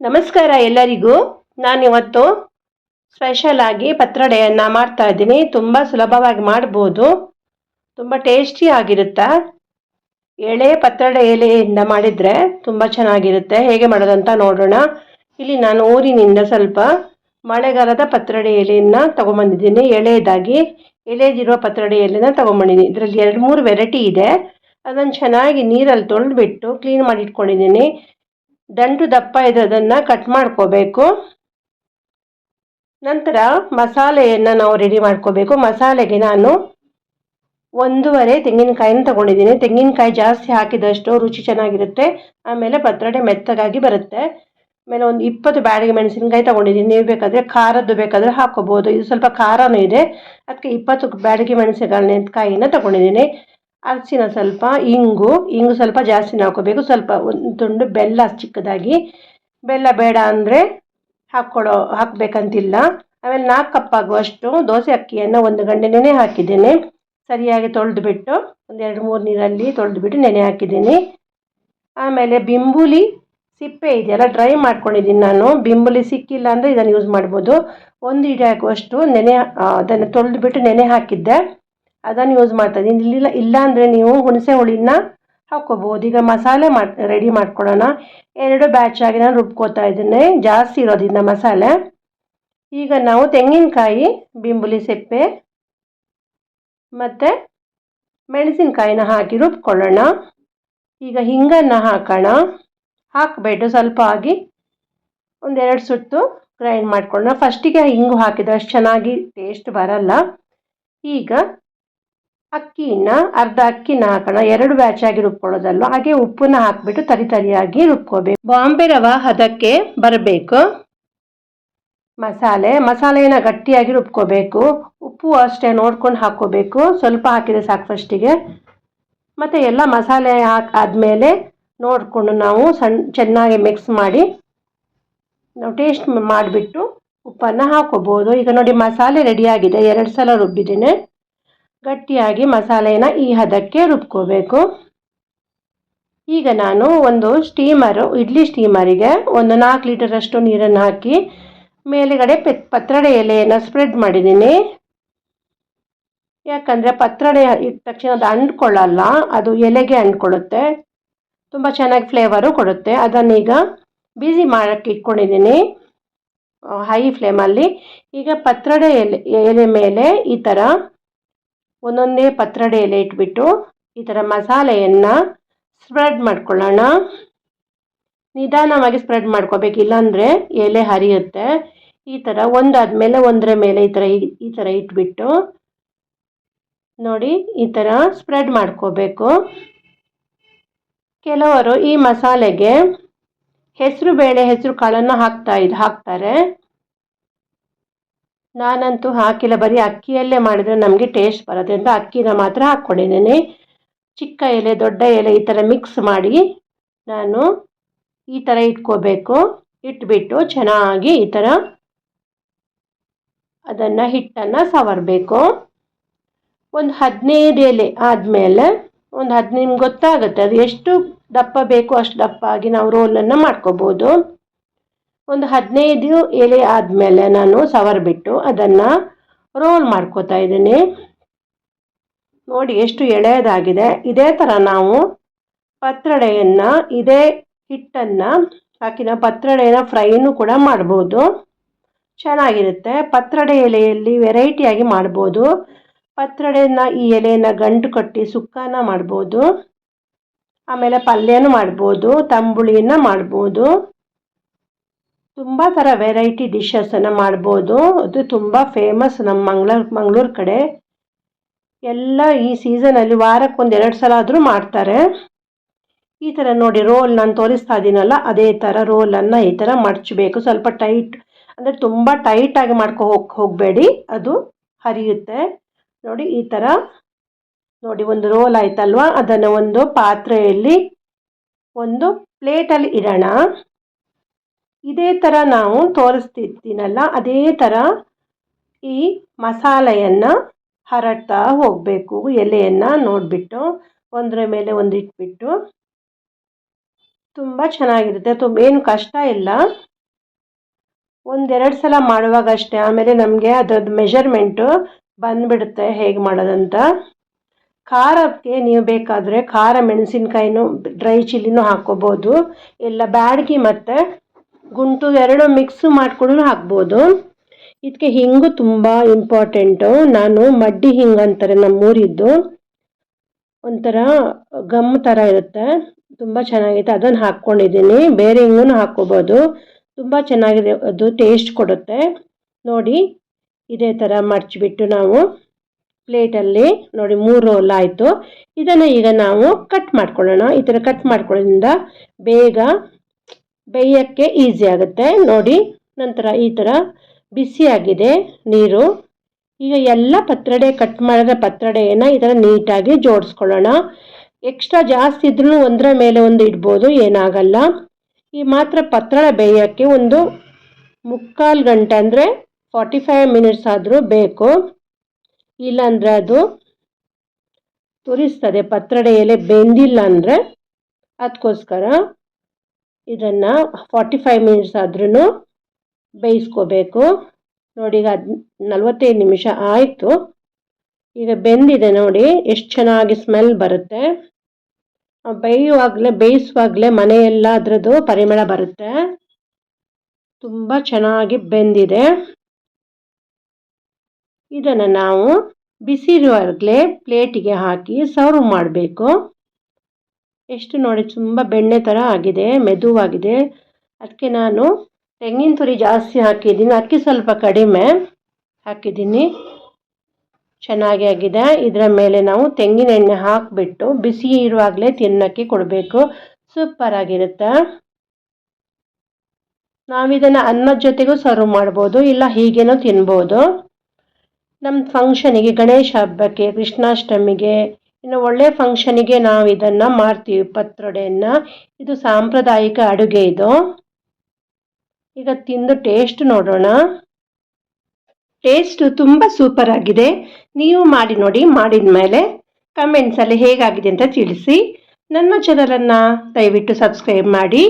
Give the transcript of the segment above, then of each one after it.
ನಮಸ್ಕಾರ ಎಲ್ಲರಿಗೂ. ನಾನಿವತ್ತು ಸ್ಪೆಷಲ್ ಆಗಿ ಪತ್ರೊಡೆಯನ್ನು ಮಾಡ್ತಾ ಇದ್ದೀನಿ. ತುಂಬ ಸುಲಭವಾಗಿ ಮಾಡ್ಬೋದು. ತುಂಬ ಟೇಸ್ಟಿ ಆಗಿರುತ್ತೆ. ಎಳೆ ಪತ್ರೊಡೆ ಎಲೆಯಿಂದ ಮಾಡಿದರೆ ತುಂಬ ಚೆನ್ನಾಗಿರುತ್ತೆ. ಹೇಗೆ ಮಾಡೋದಂತ ನೋಡೋಣ. ಇಲ್ಲಿ ನಾನು ಊರಿನಿಂದ ಸ್ವಲ್ಪ ಮಳೆಗಾಲದ ಪತ್ರೊಡೆ ಎಲೆಯನ್ನು ತೊಗೊಂಬಂದಿದ್ದೀನಿ. ಎಳೆಯದಾಗಿ ಎಳೆದಿರುವ ಪತ್ರೊಡೆ ಎಲೆನ ತೊಗೊಂಬಂದಿದ್ದೀನಿ. ಇದರಲ್ಲಿ ಎರಡು ಮೂರು ವೆರೈಟಿ ಇದೆ. ಅದನ್ನು ಚೆನ್ನಾಗಿ ನೀರಲ್ಲಿ ತೊಳೆದ್ಬಿಟ್ಟು ಕ್ಲೀನ್ ಮಾಡಿ ಇಟ್ಕೊಂಡಿದ್ದೀನಿ. ದಂಟು ದಪ್ಪ ಇರೋದನ್ನು ಕಟ್ ಮಾಡ್ಕೋಬೇಕು. ನಂತರ ಮಸಾಲೆಯನ್ನು ನಾವು ರೆಡಿ ಮಾಡ್ಕೋಬೇಕು. ಮಸಾಲೆಗೆ ನಾನು ಒಂದೂವರೆ ತೆಂಗಿನಕಾಯಿನ ತಗೊಂಡಿದ್ದೀನಿ. ತೆಂಗಿನಕಾಯಿ ಜಾಸ್ತಿ ಹಾಕಿದಷ್ಟು ರುಚಿ ಚೆನ್ನಾಗಿರುತ್ತೆ. ಆಮೇಲೆ ಪತ್ರೊಡೆ ಮೆತ್ತಗಾಗಿ ಬರುತ್ತೆ. ಆಮೇಲೆ ಒಂದು ಇಪ್ಪತ್ತು ಬ್ಯಾಡಿಗೆ ಮೆಣಸಿನಕಾಯಿ ತೊಗೊಂಡಿದ್ದೀನಿ. ನೀವು ಬೇಕಾದರೆ ಖಾರದ್ದು ಬೇಕಾದರೆ ಹಾಕೋಬೋದು ಇದು ಸ್ವಲ್ಪ ಖಾರನೂ ಇದೆ. ಅದಕ್ಕೆ ಇಪ್ಪತ್ತು ಬ್ಯಾಡಿಗೆ ಮೆಣಸಿನಕಾಯಿನ ತೊಗೊಂಡಿದ್ದೀನಿ. ಅರಸಿನ ಸ್ವಲ್ಪ, ಇಂಗು ಇಂಗು ಸ್ವಲ್ಪ ಜಾಸ್ತಿ ಹಾಕೋಬೇಕು ಸ್ವಲ್ಪ ಒಂದು ತುಂಡು ಬೆಲ್ಲ ಚಿಕ್ಕದಾಗಿ. ಬೆಲ್ಲ ಬೇಡ ಅಂದರೆ ಹಾಕ್ಕೊಳ್ಳೋ ಹಾಕಬೇಕಂತಿಲ್ಲ. ಆಮೇಲೆ ನಾಲ್ಕು ಕಪ್ ಆಗುವಷ್ಟು ದೋಸೆ ಅಕ್ಕಿಯನ್ನು ಒಂದು ಗಂಟೆ ನೆನೆ ಹಾಕಿದ್ದೇನೆ. ಸರಿಯಾಗಿ ತೊಳೆದುಬಿಟ್ಟು ಒಂದು ಎರಡು ಮೂರು ನೀರಲ್ಲಿ ತೊಳೆದುಬಿಟ್ಟು ನೆನೆ ಹಾಕಿದ್ದೀನಿ. ಆಮೇಲೆ ಬಿಂಬುಲಿ ಸಿಪ್ಪೆ ಇದೆಯಲ್ಲ, ಡ್ರೈ ಮಾಡ್ಕೊಂಡಿದ್ದೀನಿ ನಾನು. ಬಿಂಬುಲಿ ಸಿಕ್ಕಿಲ್ಲ ಅಂದರೆ ಇದನ್ನು ಯೂಸ್ ಮಾಡ್ಬೋದು. ಒಂದು ಇಡೀ ಹಾಕುವಷ್ಟು ನೆನೆ ಅದನ್ನು ತೊಳೆದುಬಿಟ್ಟು ನೆನೆ ಹಾಕಿದ್ದೆ. ಅದನ್ನು ಯೂಸ್ ಮಾಡ್ತಾ ಇದ್ದೀನಿ ಇಲ್ಲ ಇಲ್ಲ ಅಂದರೆ ನೀವು ಹುಣಸೆ ಹುಳಿನ ಹಾಕ್ಕೋಬೋದು. ಈಗ ಮಸಾಲೆ ಮಾಡಿ ರೆಡಿ ಮಾಡ್ಕೊಳ್ಳೋಣ. ಎರಡು ಬ್ಯಾಚ್ ಆಗಿ ನಾನು ರುಬ್ಕೋತಾ ಇದ್ದೀನಿ. ಜಾಸ್ತಿ ಇರೋದ್ರಿಂದ ಮಸಾಲೆ. ಈಗ ನಾವು ತೆಂಗಿನಕಾಯಿ, ಬಿಂಬುಲಿ ಸಿಪ್ಪೆ ಮತ್ತು ಮೆಣಸಿನಕಾಯಿನ ಹಾಕಿ ರುಬ್ಕೊಳ್ಳೋಣ. ಈಗ ಹಿಂಗನ್ನು ಹಾಕೋಣ. ಹಾಕಬೇಡ ಸ್ವಲ್ಪ ಆಗಿ ಒಂದೆರಡು ಸುತ್ತು ಗ್ರೈಂಡ್ ಮಾಡ್ಕೊಳ್ಳೋಣ. ಫಸ್ಟಿಗೆ ಹಿಂಗು ಹಾಕಿದ್ರೆ ಅಷ್ಟು ಚೆನ್ನಾಗಿ ಟೇಸ್ಟ್ ಬರಲ್ಲ. ಈಗ ಅಕ್ಕಿನ, ಅರ್ಧ ಅಕ್ಕಿನ ಹಾಕೋಣ ಎರಡು ಬ್ಯಾಚ್ ಆಗಿ ರುಬ್ಕೊಳ್ಳೋದಲ್ವ ಹಾಗೆ ಉಪ್ಪನ್ನ ಹಾಕ್ಬಿಟ್ಟು ತರಿ ತರಿಯಾಗಿ ರುಬ್ಕೋಬೇಕು. ಬಾಂಬೆ ರವ ಹದಕ್ಕೆ ಬರಬೇಕು. ಮಸಾಲೆ, ಮಸಾಲೆನ ಗಟ್ಟಿಯಾಗಿ ರುಬ್ಕೋಬೇಕು. ಉಪ್ಪು ಅಷ್ಟೇ ನೋಡ್ಕೊಂಡು ಹಾಕ್ಕೋಬೇಕು. ಸ್ವಲ್ಪ ಹಾಕಿದರೆ ಸಾಕು ಫಸ್ಟಿಗೆ. ಮತ್ತು ಎಲ್ಲ ಮಸಾಲೆ ಹಾಕಿ ಆದಮೇಲೆ ನೋಡಿಕೊಂಡು ನಾವು ಸಣ್ಣ ಚೆನ್ನಾಗಿ ಮಿಕ್ಸ್ ಮಾಡಿ ನಾವು ಟೇಸ್ಟ್ ಮಾಡಿಬಿಟ್ಟು ಉಪ್ಪನ್ನು ಹಾಕೋಬೋದು ಈಗ ನೋಡಿ ಮಸಾಲೆ ರೆಡಿಯಾಗಿದೆ ಎರಡು ಸಲ ರುಬ್ಬಿದ್ದೀನಿ. ಗಟ್ಟಿಯಾಗಿ ಮಸಾಲೆಯನ್ನು ಈ ಹದಕ್ಕೆ ರುಬ್ಕೋಬೇಕು. ಈಗ ನಾನು ಒಂದು ಸ್ಟೀಮರು ಇಡ್ಲಿ ಸ್ಟೀಮರಿಗೆ ಒಂದು ನಾಲ್ಕು ಲೀಟರಷ್ಟು ನೀರನ್ನು ಹಾಕಿ ಮೇಲುಗಡೆ ಪೆ, ಪತ್ರಡೆ ಎಲೆಯನ್ನು ಸ್ಪ್ರೆಡ್ ಮಾಡಿದ್ದೀನಿ. ಯಾಕಂದರೆ ಪತ್ರಡೆ ಇಟ್ಟ ತಕ್ಷಣ ಅದು ಅಂಟ್ಕೊಳ್ಳಲ್ಲ, ಅದು ಎಲೆಗೆ ಅಂಟ್ಕೊಳ್ಳುತ್ತೆ. ತುಂಬ ಚೆನ್ನಾಗಿ ಫ್ಲೇವರು ಕೊಡುತ್ತೆ. ಅದನ್ನೀಗ ಬಿಸಿ ಮಾಡೋಕ್ಕೆ ಇಟ್ಕೊಂಡಿದ್ದೀನಿ ಹೈ ಫ್ಲೇಮಲ್ಲಿ ಈಗ ಪತ್ರಡೆ ಎಲೆ ಎಲೆ ಮೇಲೆ ಈ ಥರ ಒಂದೊಂದೇ ಪತ್ರೊಡೆ ಎಲೆ ಇಟ್ಬಿಟ್ಟು ಈ ಥರ ಮಸಾಲೆಯನ್ನು ಸ್ಪ್ರೆಡ್ ಮಾಡ್ಕೊಳ್ಳೋಣ. ನಿಧಾನವಾಗಿ ಸ್ಪ್ರೆಡ್ ಮಾಡ್ಕೋಬೇಕು. ಇಲ್ಲಾಂದರೆ ಎಲೆ ಹರಿಯುತ್ತೆ. ಈ ಥರ ಒಂದಾದಮೇಲೆ ಒಂದರ ಮೇಲೆ ಈ ಥರ ಈ ಥರ ಇಟ್ಬಿಟ್ಟು ನೋಡಿ ಈ ಥರ ಸ್ಪ್ರೆಡ್ ಮಾಡ್ಕೋಬೇಕು. ಕೆಲವರು ಈ ಮಸಾಲೆಗೆ ಹೆಸರು ಬೇಳೆ, ಹೆಸರು ಕಾಳನ್ನು ಹಾಕ್ತಾ ಇದು, ಹಾಕ್ತಾರೆ. ನಾನಂತೂ ಹಾಕಿಲ್ಲ, ಬರೀ ಅಕ್ಕಿಯಲ್ಲೇ ಮಾಡಿದರೆ ನಮಗೆ ಟೇಸ್ಟ್ ಬರುತ್ತೆ ಅಂತ ಅಕ್ಕಿನ ಮಾತ್ರ ಹಾಕ್ಕೊಂಡಿದ್ದೀನಿ. ಚಿಕ್ಕ ಎಲೆ, ದೊಡ್ಡ ಎಲೆ ಈ ಥರ ಮಿಕ್ಸ್ ಮಾಡಿ ನಾನು ಈ ಥರ ಇಟ್ಕೋಬೇಕು. ಇಟ್ಬಿಟ್ಟು ಚೆನ್ನಾಗಿ ಈ ಥರ ಅದನ್ನು ಹಿಟ್ಟನ್ನು ಸವರಬೇಕು. ಒಂದು ಹದಿನೈದು ಎಲೆ ಆದಮೇಲೆ ಒಂದು ಹದಿನೈದು ನಿಮ್ಗೆ ಗೊತ್ತಾಗುತ್ತೆ ಅದು ಎಷ್ಟು ದಪ್ಪ ಬೇಕು ಅಷ್ಟು ದಪ್ಪ ಆಗಿ ನಾವು ರೋಲನ್ನು ಮಾಡ್ಕೋಬೋದು. ಒಂದು ಹದಿನೈದು ಎಲೆ ಆದಮೇಲೆ ನಾನು ಸವರ್ ಬಿಟ್ಟು ಅದನ್ನು ರೋಲ್ ಮಾಡ್ಕೋತಾ ಇದ್ದೀನಿ. ನೋಡಿ ಎಷ್ಟು ಎಳೆಯದಾಗಿದೆ. ಇದೇ ಥರ ನಾವು ಪತ್ರೊಡೆಯನ್ನು ಇದೇ ಹಿಟ್ಟನ್ನು ಹಾಕಿನ ಪತ್ರೊಡೆನ ಫ್ರೈನೂ ಕೂಡ ಮಾಡ್ಬೋದು. ಚೆನ್ನಾಗಿರುತ್ತೆ. ಪತ್ರೊಡೆ ಎಲೆಯಲ್ಲಿ ವೆರೈಟಿಯಾಗಿ ಮಾಡ್ಬೋದು. ಪತ್ರೊಡೆನ ಈ ಎಲೆಯನ್ನು ಗಂಟು ಕಟ್ಟಿ ಸುಕ್ಕನ ಮಾಡ್ಬೋದು. ಆಮೇಲೆ ಪಲ್ಯನೂ ಮಾಡ್ಬೋದು ತಂಬುಳಿನ ಮಾಡ್ಬೋದು. ತುಂಬ ಥರ ವೆರೈಟಿ ಡಿಶಸನ್ನು ಮಾಡ್ಬೋದು. ಅದು ತುಂಬ ಫೇಮಸ್ ನಮ್ಮ ಮಂಗ್ಳೂರು ಮಂಗ್ಳೂರು ಕಡೆ. ಎಲ್ಲ ಈ ಸೀಸನಲ್ಲಿ ವಾರಕ್ಕೊಂದು ಎರಡು ಸಲ ಆದರೂ ಮಾಡ್ತಾರೆ. ಈ ಥರ ನೋಡಿ ರೋಲ್ ನಾನು ತೋರಿಸ್ತಾ ಇದ್ದೀನಲ್ಲ ಅದೇ ಥರ ರೋಲನ್ನು ಈ ಥರ ಮಡಚಬೇಕು. ಸ್ವಲ್ಪ ಟೈಟ್ ಅಂದರೆ ತುಂಬ ಟೈಟಾಗಿ ಮಾಡ್ಕೊ ಹೋಗಿ, ಹೋಗಬೇಡಿ. ಅದು ಹರಿಯುತ್ತೆ. ನೋಡಿ ಈ ಥರ ನೋಡಿ ಒಂದು ರೋಲ್ ಆಯ್ತಲ್ವಾ? ಅದನ್ನು ಒಂದು ಪಾತ್ರೆಯಲ್ಲಿ ಒಂದು ಪ್ಲೇಟಲ್ಲಿ ಇಡೋಣ. ಇದೇ ಥರ ನಾವು ತೋರಿಸ್ತಿದ್ದೀನಲ್ಲ, ಅದೇ ಥರ ಈ ಮಸಾಲೆಯನ್ನು ಹರಡ್ತಾ ಹೋಗಬೇಕು, ಎಲೆಯನ್ನು ನೋಡಿಬಿಟ್ಟು, ಒಂದರ ಮೇಲೆ ಒಂದು ಇಟ್ಬಿಟ್ಟು. ತುಂಬ ಚೆನ್ನಾಗಿರುತ್ತೆ, ತುಂಬ ಏನು ಕಷ್ಟ ಇಲ್ಲ. ಒಂದೆರಡು ಸಲ ಮಾಡುವಾಗ ಅಷ್ಟೇ ಆಮೇಲೆ ನಮಗೆ ಅದರದ್ದು ಮೆಷರ್ಮೆಂಟು ಬಂದುಬಿಡುತ್ತೆ ಹೇಗೆ ಮಾಡೋದಂತ. ಖಾರಕ್ಕೆ ನೀವು ಬೇಕಾದರೆ ಖಾರ ಮೆಣಸಿನ್ಕಾಯಿನೂ ಡ್ರೈ ಚಿಲ್ಲಿನೂ ಹಾಕ್ಕೋಬೋದು. ಇಲ್ಲ ಬ್ಯಾಡಗಿ ಮತ್ತು ಗುಂಟು ಎರಡು ಮಿಕ್ಸ್ ಮಾಡ್ಕೊಂಡು ಹಾಕ್ಬೋದು. ಇದಕ್ಕೆ ಹಿಂಗು ತುಂಬ ಇಂಪಾರ್ಟೆಂಟು ನಾನು ಮಡ್ಡಿ ಹಿಂಗೆ ಅಂತಾರೆ ನಮ್ಮೂರಿದ್ದು. ಒಂಥರ ಗಮ್ ಥರ ಇರುತ್ತೆ. ತುಂಬ ಚೆನ್ನಾಗಿತ್ತು ಅದನ್ನು ಹಾಕ್ಕೊಂಡಿದ್ದೀನಿ. ಬೇರೆ ಹಿಂಗೂ ಹಾಕ್ಕೋಬೋದು. ತುಂಬ ಚೆನ್ನಾಗಿದೆ. ಅದು ಟೇಸ್ಟ್ ಕೊಡುತ್ತೆ. ನೋಡಿ, ಇದೇ ಥರ ಮಡಚಿಬಿಟ್ಟು ನಾವು ಪ್ಲೇಟಲ್ಲಿ ನೋಡಿ ಮೂರು ರೋಲ್ ಆಯಿತು. ಇದನ್ನು ಈಗ ನಾವು ಕಟ್ ಮಾಡ್ಕೊಳ್ಳೋಣ. ಈ ಥರ ಕಟ್ ಮಾಡ್ಕೊಳ್ಳೋದ್ರಿಂದ ಬೇಗ ಬೇಯೋಕ್ಕೆ ಈಸಿ ಆಗುತ್ತೆ. ನೋಡಿ, ನಂತರ ಈ ಥರ ಬಿಸಿಯಾಗಿದೆ ನೀರು. ಈಗ ಎಲ್ಲ ಪತ್ರಡೆ ಕಟ್ ಮಾಡಿದ ಪತ್ರೊಡೆಯನ್ನು ಈ ಥರ ನೀಟಾಗಿ ಜೋಡಿಸ್ಕೊಳ್ಳೋಣ. ಎಕ್ಸ್ಟ್ರಾ ಜಾಸ್ತಿ ಇದ್ರೂ ಒಂದರ ಮೇಲೆ ಒಂದು ಇಡ್ಬೋದು, ಏನಾಗಲ್ಲ. ಈ ಮಾತ್ರ ಪತ್ರೊಡೆ ಬೇಯೋಕ್ಕೆ ಒಂದು ಮುಕ್ಕಾಲು ಗಂಟೆ ಅಂದರೆ ಫಾರ್ಟಿ ಫೈವ್ ಮಿನಿಟ್ಸ್ ಆದರೂ ಬೇಕು. ಇಲ್ಲಾಂದರೆ ಅದು ತುರಿಸ್ತದೆ, ಪತ್ರೊಡೆ ಎಲೆ ಬೆಂದಿಲ್ಲ ಅಂದರೆ. ಅದಕ್ಕೋಸ್ಕರ ಇದನ್ನು ಫಾರ್ಟಿ ಫೈವ್ ಮಿನಿಟ್ಸ್ ಆದ್ರೂ ಬೇಯಿಸ್ಕೋಬೇಕು. ನೋಡಿ ಈಗ ಅದು ನಲ್ವತ್ತೈದು ನಿಮಿಷ ಆಯಿತು. ಈಗ ಬೆಂದಿದೆ ನೋಡಿ, ಎಷ್ಟು ಚೆನ್ನಾಗಿ ಸ್ಮೆಲ್ ಬರುತ್ತೆ. ಬೇಯುವಾಗಲೇ, ಬೇಯಿಸುವಾಗಲೇ ಮನೆಯೆಲ್ಲ ಅದರದ್ದು ಪರಿಮಳ ಬರುತ್ತೆ. ತುಂಬ ಚೆನ್ನಾಗಿ ಬೆಂದಿದೆ. ಇದನ್ನು ನಾವು ಬಿಸಿರುವಾಗಲೇ ಪ್ಲೇಟಿಗೆ ಹಾಕಿ ಸರ್ವ್ ಮಾಡಬೇಕು. ಎಷ್ಟು ನೋಡಿ ತುಂಬ ಬೆಣ್ಣೆ ಥರ ಆಗಿದೆ, ಮೆದುವಾಗಿದೆ. ಅದಕ್ಕೆ ನಾನು ತೆಂಗಿನ ತುರಿ ಜಾಸ್ತಿ ಹಾಕಿದ್ದೀನಿ. ಅಕ್ಕಿ ಸ್ವಲ್ಪ ಕಡಿಮೆ ಹಾಕಿದ್ದೀನಿ. ಚೆನ್ನಾಗಿ ಆಗಿದೆ. ಇದರ ಮೇಲೆ ನಾವು ತೆಂಗಿನ ಎಣ್ಣೆ ಹಾಕಿಬಿಟ್ಟು ಬಿಸಿ ಇರುವಾಗಲೇ ತಿನ್ನೋಕ್ಕೆ ಕೊಡಬೇಕು. ಸೂಪರಾಗಿರುತ್ತೆ ನಾವಿದನ್ನು ಅನ್ನದ ಜೊತೆಗೂ ಸರ್ವ್ ಮಾಡ್ಬೋದು, ಇಲ್ಲ ಹೀಗೇನೂ ತಿನ್ಬೋದು. ನಮ್ಮ ಫಂಕ್ಷನಿಗೆ ಗಣೇಶ ಹಬ್ಬಕ್ಕೆ, ಕೃಷ್ಣಾಷ್ಟಮಿಗೆ ಇನ್ನು ಒಳ್ಳೆಯ ಫಂಕ್ಷನಿಗೆ ನಾವು ಇದನ್ನು ಮಾಡ್ತೀವಿ ಪತ್ರೊಡೆಯನ್ನು ಇದು ಸಾಂಪ್ರದಾಯಿಕ ಅಡುಗೆ ಇದು. ಈಗ ತಿಂದು ಟೇಸ್ಟ್ ನೋಡೋಣ. ಟೇಸ್ಟು ತುಂಬ ಸೂಪರ್ ಆಗಿದೆ. ನೀವು ಮಾಡಿ ನೋಡಿ ಮಾಡಿದ ಮೇಲೆ ಕಮೆಂಟ್ಸಲ್ಲಿ ಹೇಗಾಗಿದೆ ಅಂತ ತಿಳಿಸಿ. ನನ್ನ ಚಾನಲನ್ನು ದಯವಿಟ್ಟು ಸಬ್ಸ್ಕ್ರೈಬ್ ಮಾಡಿ.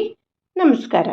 ನಮಸ್ಕಾರ.